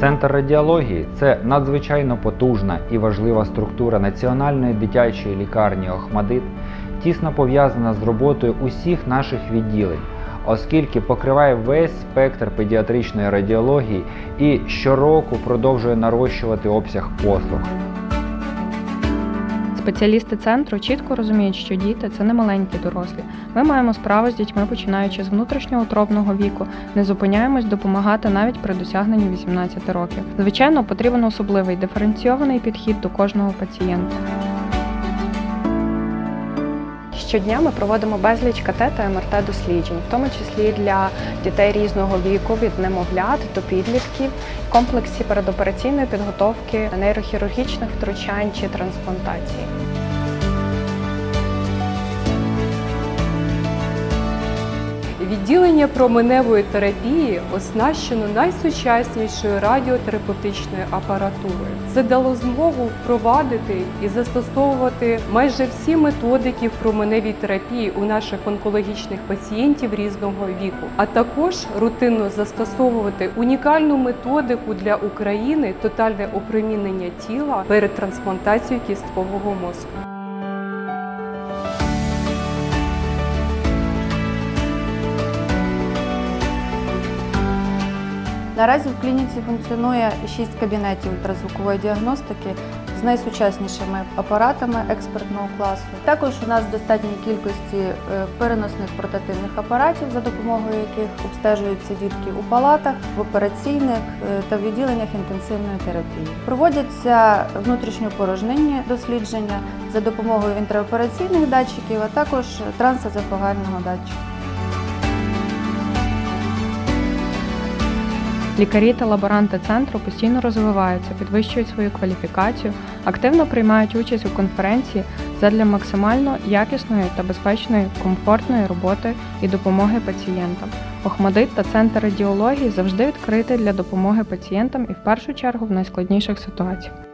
Центр радіології це надзвичайно потужна і важлива структура Національної дитячої лікарні Охмадит, тісно пов'язана з роботою усіх наших відділень, оскільки покриває весь спектр педіатричної радіології і щороку продовжує нарощувати обсяг послуг. Спеціалісти центру чітко розуміють, що діти це не маленькі дорослі. Ми маємо справу з дітьми, починаючи з внутрішньоутробного віку, не зупиняємось допомагати навіть при досягненні 18 років. Звичайно, потрібен особливий диференційований підхід до кожного пацієнта. Щодня ми проводимо безліч КТ та МРТ досліджень, в тому числі для дітей різного віку, від немовлят до підлітків, в комплексі передопераційної підготовки, нейрохірургічних втручань чи трансплантації. Відділення променевої терапії оснащено найсучаснішою радіотерапевтичною апаратурою. Це дало змогу впровадити і застосовувати майже всі методики променевій терапії у наших онкологічних пацієнтів різного віку, а також рутинно застосовувати унікальну методику для України тотальне опромінення тіла перед трансплантацією кісткового мозку. Наразі в клініці функціонує 6 кабінетів ультразвукової діагностики з найсучаснішими апаратами експертного класу. Також у нас в достатній кількості е, переносних портативних апаратів, за допомогою яких обстежуються дітки у палатах, в операційних е, та в відділеннях інтенсивної терапії. Проводяться внутрішньопорожнинні дослідження за допомогою інтраопераційних датчиків, а також трансезофагального датчика. Лікарі та лаборанти центру постійно розвиваються, підвищують свою кваліфікацію, активно приймають участь у конференції задля максимально якісної та безпечної комфортної роботи і допомоги пацієнтам. Охмадит та центр радіології завжди відкриті для допомоги пацієнтам і в першу чергу в найскладніших ситуаціях.